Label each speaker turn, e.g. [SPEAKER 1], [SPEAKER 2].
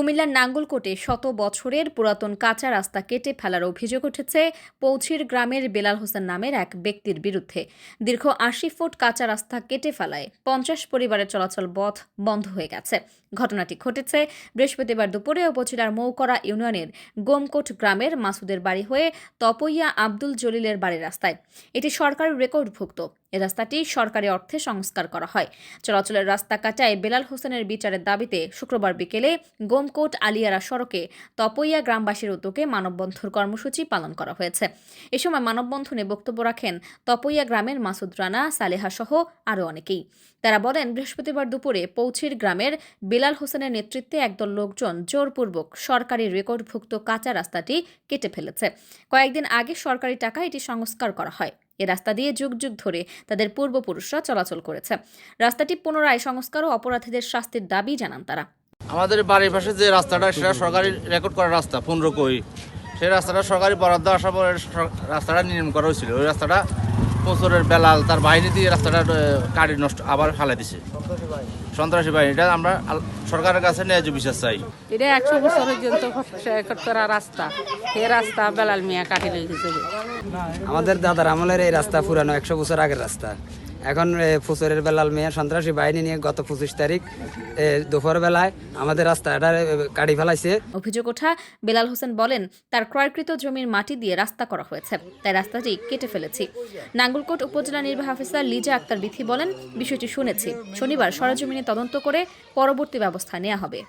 [SPEAKER 1] কুমিল্লার নাঙ্গলকোটে শত বছরের পুরাতন কাঁচা রাস্তা কেটে ফেলার অভিযোগ উঠেছে পৌছির গ্রামের বেলাল হোসেন নামের এক ব্যক্তির বিরুদ্ধে। দীর্ঘ আশি ফুট কাঁচা রাস্তা কেটে ফেলায় পঞ্চাশ পরিবারের চলাচল পথ বন্ধ হয়ে গেছে। ঘটনাটি ঘটেছে বৃহস্পতিবার দুপুরে উপজেলার মৌকরা ইউনিয়নের গোমকোট গ্রামের মাসুদের বাড়ি হয়ে তপইয়া আব্দুল জলিলের বাড়ির রাস্তায়। এটি সরকারি রেকর্ডভুক্ত। এ রাস্তাটি সরকারি অর্থে সংস্কার করা হয়। চলাচলের রাস্তা কাটায় বেলাল হোসেনের বিচারের দাবিতে শুক্রবার বিকেলে গোমকোট আলিয়ারা সড়কে তপইয়া গ্রামবাসীর উদ্যোগে মানববন্ধন কর্মসূচি পালন করা হয়েছে। এ সময় মানববন্ধনে বক্তব্য রাখেন তপইয়া গ্রামের মাসুদ রানা, সালেহা সহ আরও অনেকেই। তারা বলেন, বৃহস্পতিবার দুপুরে পৌছির গ্রামের বেলাল হোসেনের নেতৃত্বে একদল লোকজন জোরপূর্বক সরকারি রেকর্ডভুক্ত কাঁচা রাস্তাটি কেটে ফেলেছে। কয়েকদিন আগে সরকারি টাকা এটি সংস্কার করা হয়। এ রাস্তা দিয়ে যুগ যুগ ধরে তাদের পূর্বপুরুষরা চলাচল করেছে। রাস্তাটি পুনরায় সংস্কার ও অপরাধীদের শাস্তির দাবি জানান তারা।
[SPEAKER 2] আমাদের বাড়ির পাশে যে রাস্তাটা সেটা সরকারি রেকর্ড করা রাস্তা পনেরো কই। সেই রাস্তাটা সরকারি বরাদ্দ আসার পরে রাস্তাটা নির্মাণ করা হয়েছিল। ওই রাস্তাটা বছরের বেলাল তার বাহিনী দিয়ে রাস্তাটা কাটি নষ্ট আবার ফালাই দিছে। সন্ত্রাসী বাহিনী এটা আমরা সরকারের কাছে ন্যায্য বিশ্বাস চাই।
[SPEAKER 3] এটা একশো বছর পর্যন্ত করা রাস্তা। এই রাস্তা বেলাল মিয়া কাটি
[SPEAKER 4] আমাদের দাদার আমলের এই রাস্তা পুরানো একশো বছর আগের রাস্তা। এখন এ, ফুসরের বেলাল মেয়ে সন্ত্রাসী বাহিনী নিয়ে গত পঁচিশ তারিখ দুপুর বেলায় আমাদের রাস্তাটা কাটি ফেলাইছে।
[SPEAKER 1] অভিযোগ ওঠা বেলাল হোসেন বলেন তার ক্রয়কৃত জমির মাটি দিয়ে রাস্তা করা হয়েছে তাই রাস্তাটি কেটে ফেলেছি। নাঙ্গলকোট উপজেলা নির্বাহী অফিসার লিজা আক্তার বিথি বলেন বিষয়টি শুনেছি। শনিবার সরজমিনে তদন্ত করে পরবর্তী ব্যবস্থা নেওয়া হবে।